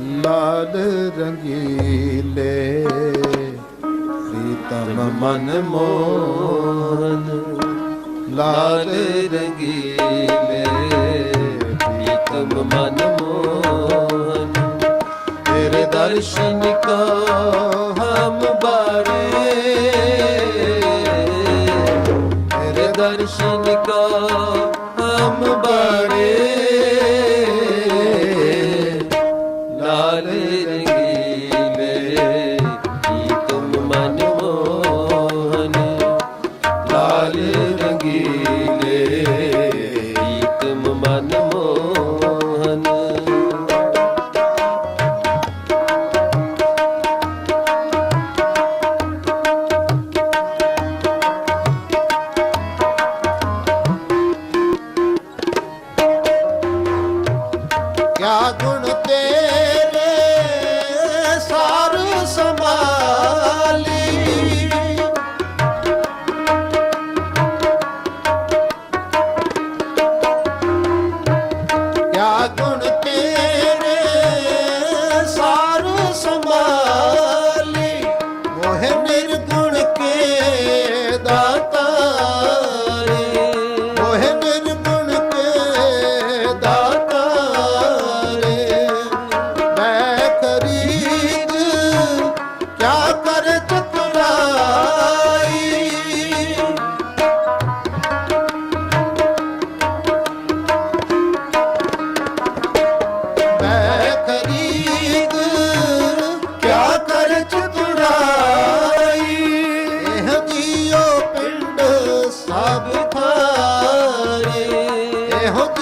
ਲਾਲ ਰੰਗੀਲੇ ਪ੍ਰੀਤਮ ਮਨ ਮੋਹਨ। ਲਾਲ ਰੰਗੀਲੇ ਪ੍ਰੀਤਮ ਮਨ ਮੋਹਨ। ਤੇਰੇ ਦਰਸ਼ਨ ਕਾ ਹਮ ਬਾਰੇ। ਤੇਰੇ ਦਰਸ਼ਨ ਕਾ ਹਮ ਬਾਰੇ। ਕਿਆ ਗੁਣ ਤੇ I hope.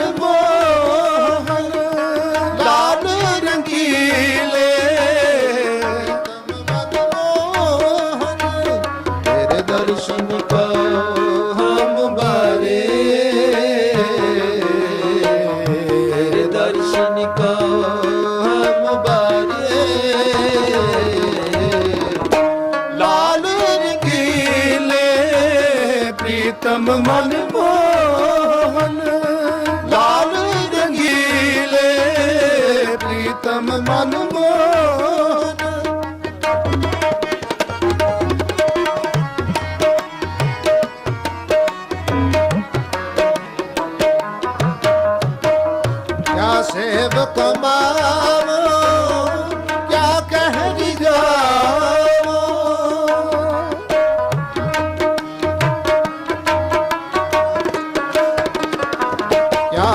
রাম মন মো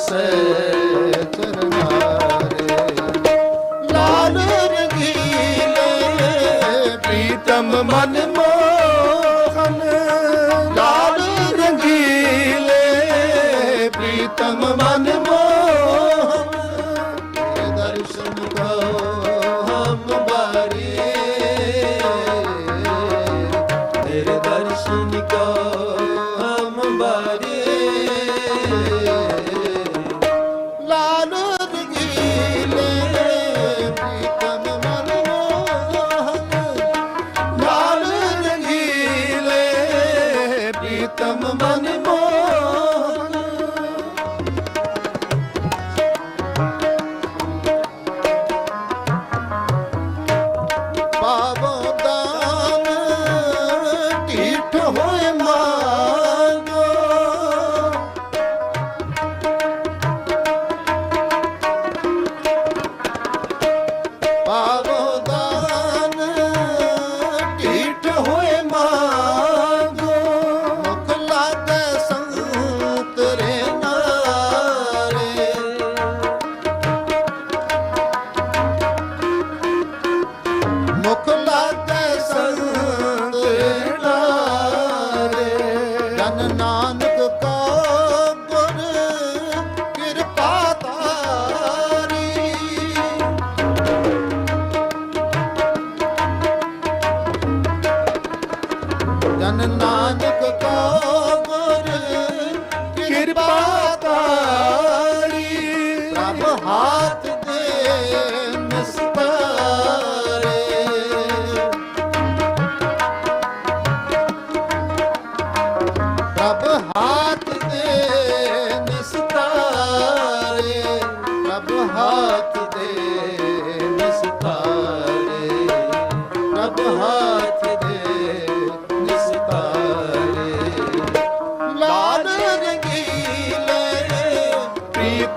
say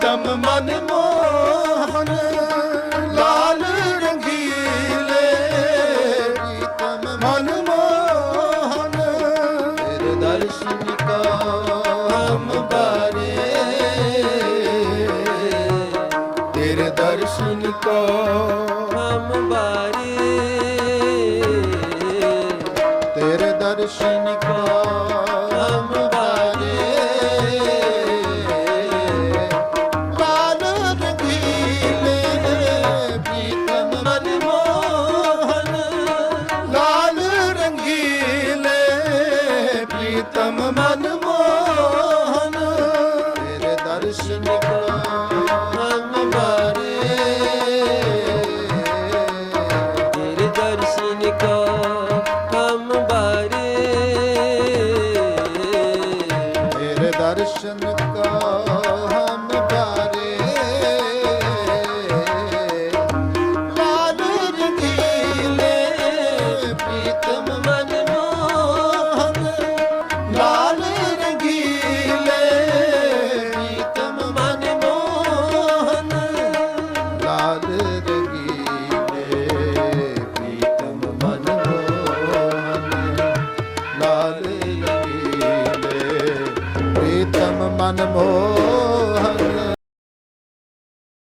ਤਮ ਮਨ ਮੋਹਨ, ਲਾਲ ਰੰਗੀਲੇ ਤਮ ਮਨ ਮੋਹਨ। ਤੇਰੇ ਦਰਸ਼ਨ ਕਾਮ ਬਾਰੇ, ਤੇਰੇ ਦਰਸ਼ਨ ਕਾ